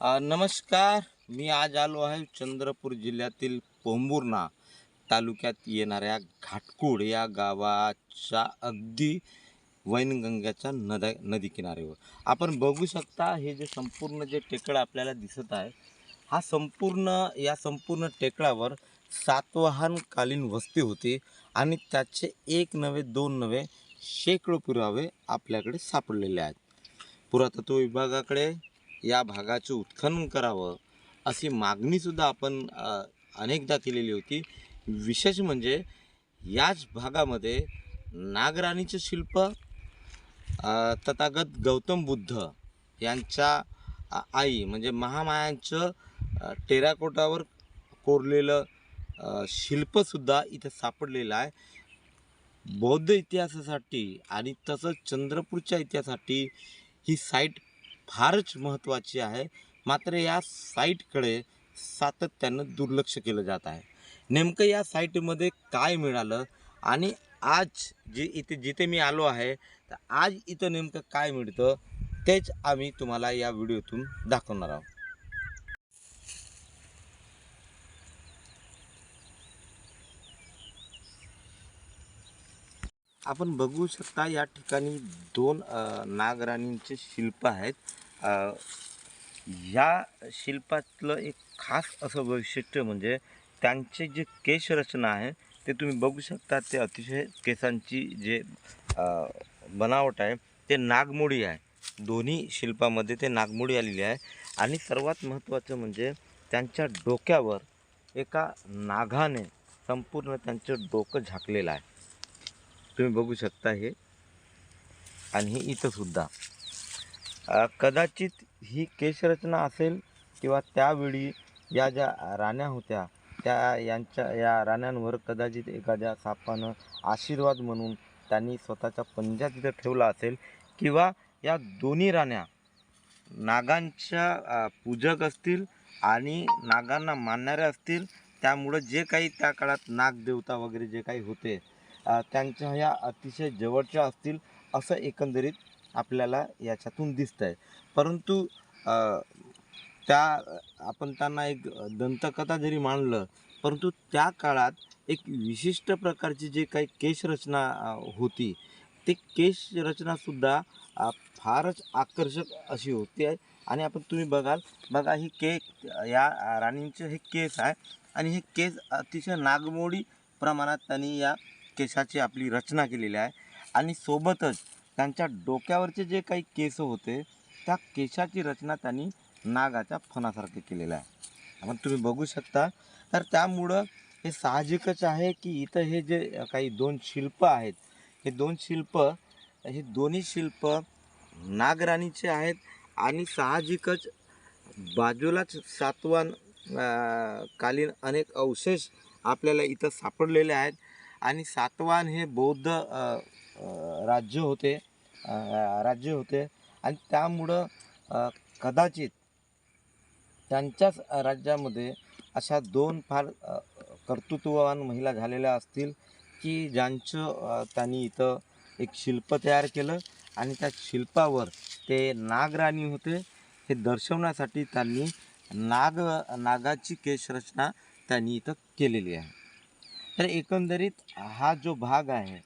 नमस्कार. मी आज आलो आहे चंद्रपूर जिल्ह्यातील पोंबुर्णा तालुक्यात येणाऱ्या घाटकोड या गावाच्या अगदी वैनगंगाच्या नद्या नदी किनाऱ्यावर आपण बघू शकता हे जे संपूर्ण जे टेकड आपल्याला दिसत आहे हा संपूर्ण या संपूर्ण टेकडावर सातवाहनकालीन वस्ती होती आणि त्याचे एक नवे दोन नवे शेकडो पुरावे आपल्याकडे सापडलेले आहेत. पुरातत्व विभागाकडे या भागाचं उत्खनन करावं अशी मागणीसुद्धा आपण अनेकदा केलेली होती. विशेष म्हणजे याच भागामध्ये नागराणीचं शिल्प तथागत गौतम बुद्ध यांच्या आई म्हणजे महामायांचं टेराकोटावर कोरलेलं शिल्पसुद्धा इथं सापडलेलं आहे. बौद्ध इतिहासासाठी आणि तसंच चंद्रपूरच्या इतिहासासाठी ही साईट फारच महत्त्वाची आहे. मात्र या साईटकडे सातत्यानं दुर्लक्ष केलं जात आहे. नेमकं या साईटमध्ये काय मिळालं आणि आज जे इथे जिथे मी आलो आहे तर आज इथं नेमकं काय मिळतं तेच आम्ही तुम्हाला या व्हिडिओतून दाखवणार आहोत. आपण बघू शकता या ठिकाणी दोन नागराणींचे शिल्प आहेत. या शिल्पातलं एक खास असं वैशिष्ट्य म्हणजे त्यांचे जे केशरचना आहे ते तुम्ही बघू शकता ते अतिशय केसांची जे बनावट आहे ते नागमोडी आहे. दोन्ही शिल्पामध्ये ते नागमोडी आलेली आहे. आणि सर्वात महत्त्वाचं म्हणजे त्यांच्या डोक्यावर एका नागाने संपूर्ण त्यांचं डोकं झाकलेलं आहे. तुम्ही बघू शकता हे. आणि हे इथंसुद्धा कदाचित ही केशरचना असेल किंवा त्यावेळी या ज्या राण्या होत्या त्या यांच्या या राण्यांवर कदाचित एखाद्या सापानं आशीर्वाद म्हणून त्यांनी स्वतःचा पंजा तिथं ठेवला असेल किंवा या दोन्ही राण्या नागांच्या पूजक असतील आणि नागांना मानणाऱ्या असतील त्यामुळं जे काही त्या काळात नागदेवता वगैरे जे काही होते त्यांच्या ह्या अतिशय जवळच्या असतील असं एकंदरीत आपल्याला याच्यातून दिसतं आहे परंतु त्या आपण त्यांना एक दंतकथा जरी मानलं परंतु त्या काळात एक विशिष्ट प्रकारची जे काही केशरचना होती ते केशरचनासुद्धा फारच आकर्षक अशी होती आहे. आणि आपण तुम्ही बघाल बघा ही के या राणींचे हे केस आहे आणि हे केस अतिशय नागमोडी प्रमाणात त्यांनी या केसाची आपली रचना केलेली आहे. आणि सोबतच त्यांच्या डोक्यावरचे जे काही केस होते त्या केसाची रचना त्यांनी नागाच्या फणासारखे केलेलं आहे. आपण तुम्ही बघू शकता. तर त्यामुळं हे साहजिकच आहे की इथं हे जे काही दोन शिल्प आहेत हे दोन शिल्प हे दोन्ही शिल्प नागराणीचे आहेत आणि साहजिकच बाजूलाच सातवान कालीन अनेक अवशेष आपल्याला इथं सापडलेले आहेत. आणि सातवान हे बौद्ध राज्य होते राज्य होते. आणि त्यामुळं कदाचित त्यांच्याच राज्यामध्ये अशा दोन फार कर्तृत्ववान महिला झालेल्या असतील की ज्यांचं त्यांनी इथं एक शिल्प तयार केलं आणि त्या शिल्पावर ते नागराणी होते. हे दर्शवण्यासाठी त्यांनी नाग नागाची केशरचना त्यांनी इथं केलेली आहे. तर एकंदरीत हा जो भाग आहे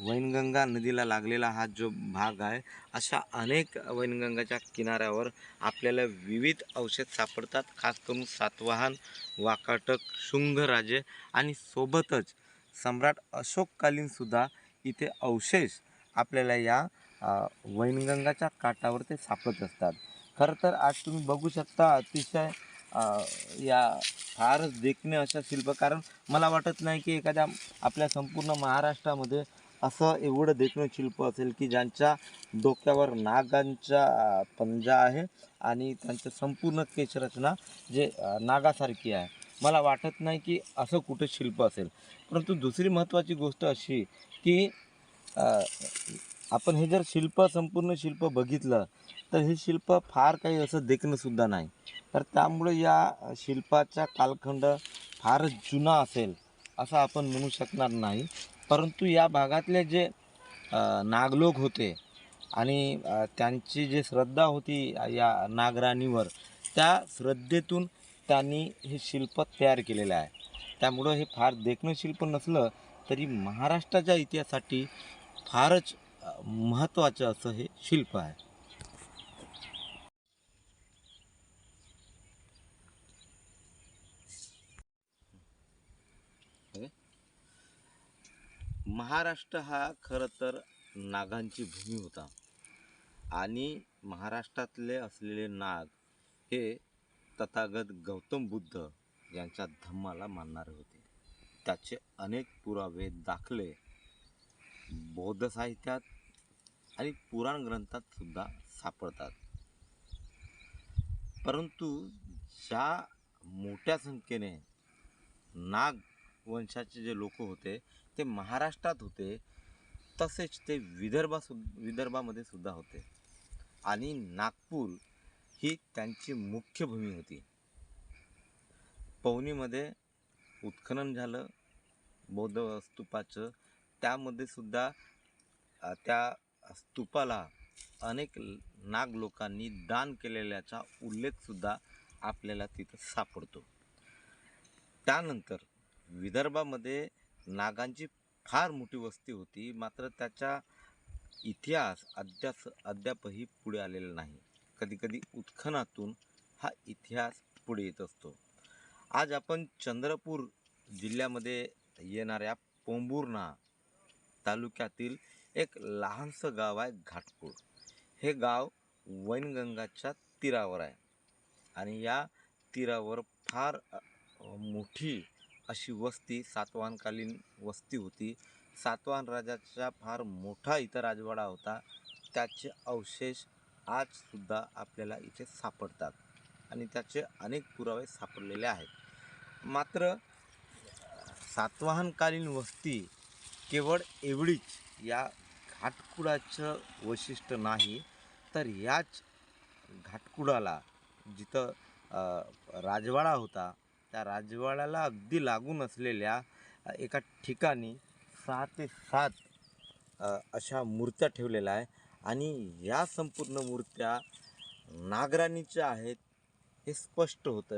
वैनगंगा नदीला लागलेला हा जो भाग आहे अशा अनेक वैनगंगाच्या किनाऱ्यावर आपल्याला विविध औषध सापडतात. खास करून सातवाहन वाकाटक शुंगराजे आणि सोबतच सम्राट अशोककालीनसुद्धा इथे अवशेष आपल्याला या वैनगंगाच्या काठावर ते सापडत असतात. खरं तर आज तुम्ही बघू शकता अतिशय या फारच देखणे अशा शिल्प. कारण मला वाटत नाही की एखाद्या आपल्या संपूर्ण महाराष्ट्रामध्ये असं एवढं देखणं शिल्प असेल की ज्यांच्या डोक्यावर नागांचा पंजा आहे आणि त्यांचं संपूर्ण केशरचना जे नागासारखी आहे. मला वाटत नाही की असं कुठं शिल्प असेल. परंतु दुसरी महत्त्वाची गोष्ट अशी की आपण हे जर शिल्प संपूर्ण शिल्प बघितलं तर हे शिल्प फार काही असं देखणंसुद्धा नाही. तर त्यामुळे या शिल्पाचा कालखंड फारच जुना असेल असं आपण म्हणू शकणार नाही. परंतु या भागातले जे नागलोक होते आणि त्यांची जी श्रद्धा होती या नागराणीवर त्या श्रद्धेतून त्यांनी हे शिल्प तयार केलेलं आहे. त्यामुळं हे फार देखणं शिल्प नसलं तरी महाराष्ट्राच्या इतिहासासाठी फारच महत्त्वाचं असं हे शिल्प आहे. महाराष्ट्र हा खरं तर नागांची भूमी होता. आणि महाराष्ट्रातले असलेले नाग हे तथागत गौतम बुद्ध यांच्या धम्माला मानणारे होते. त्याचे अनेक पुरावे दाखले बौद्ध साहित्यात आणि पुराण ग्रंथात सुद्धा सापडतात. परंतु ज्या मोठ्या संख्येने नाग वंशाचे जे लोक होते ते महाराष्ट्रात होते तसेच ते विदर्भा सु विदर्भामध्ये सुद्धा होते. आणि नागपूर ही त्यांची मुख्य भूमी होती. पवनीमध्ये उत्खनन झालं बौद्ध स्तूपाचं त्यामध्ये सुद्धा त्या स्तूपाला अनेक नाग लोकांनी दान केलेल्याचा उल्लेखसुद्धा आपल्याला तिथं सापडतो. त्यानंतर विदर्भामध्ये नागांची फार मोठी वस्ती होती मात्र त्याचा इतिहास अद्याप अद्यापही पुढे आलेला नाही. कधीकधी उत्खनातून हा इतिहास पुढे येत असतो. आज आपण चंद्रपूर जिल्ह्यामध्ये येणाऱ्या पोंबुर्णा तालुक्यातील एक लहानसं गाव आहे घाटपूर हे गाव वैनगंगाच्या तीरावर आहे. आणि या तीरावर फार मोठी अशी वस्ती सातवाहनकालीन वस्ती होती. सातवाहन राजाचा फार मोठा इथं राजवाडा होता. त्याचे अवशेष आजसुद्धा आपल्याला इथे सापडतात. आणि त्याचे अनेक पुरावे सापडलेले आहेत. मात्र सातवाहनकालीन वस्ती केवळ एवढीच या घाटकुडाचं वैशिष्ट्य नाही तर याच घाटकुडाला जिथं राजवाडा होता त्या राजवाड्याला अगदी लागून असलेल्या एका ठिकाणी सहा ते सात अशा मूर्त्या ठेवलेल्या आहे आणि या संपूर्ण मूर्त्या नागराणीच्या आहेत हे स्पष्ट होतं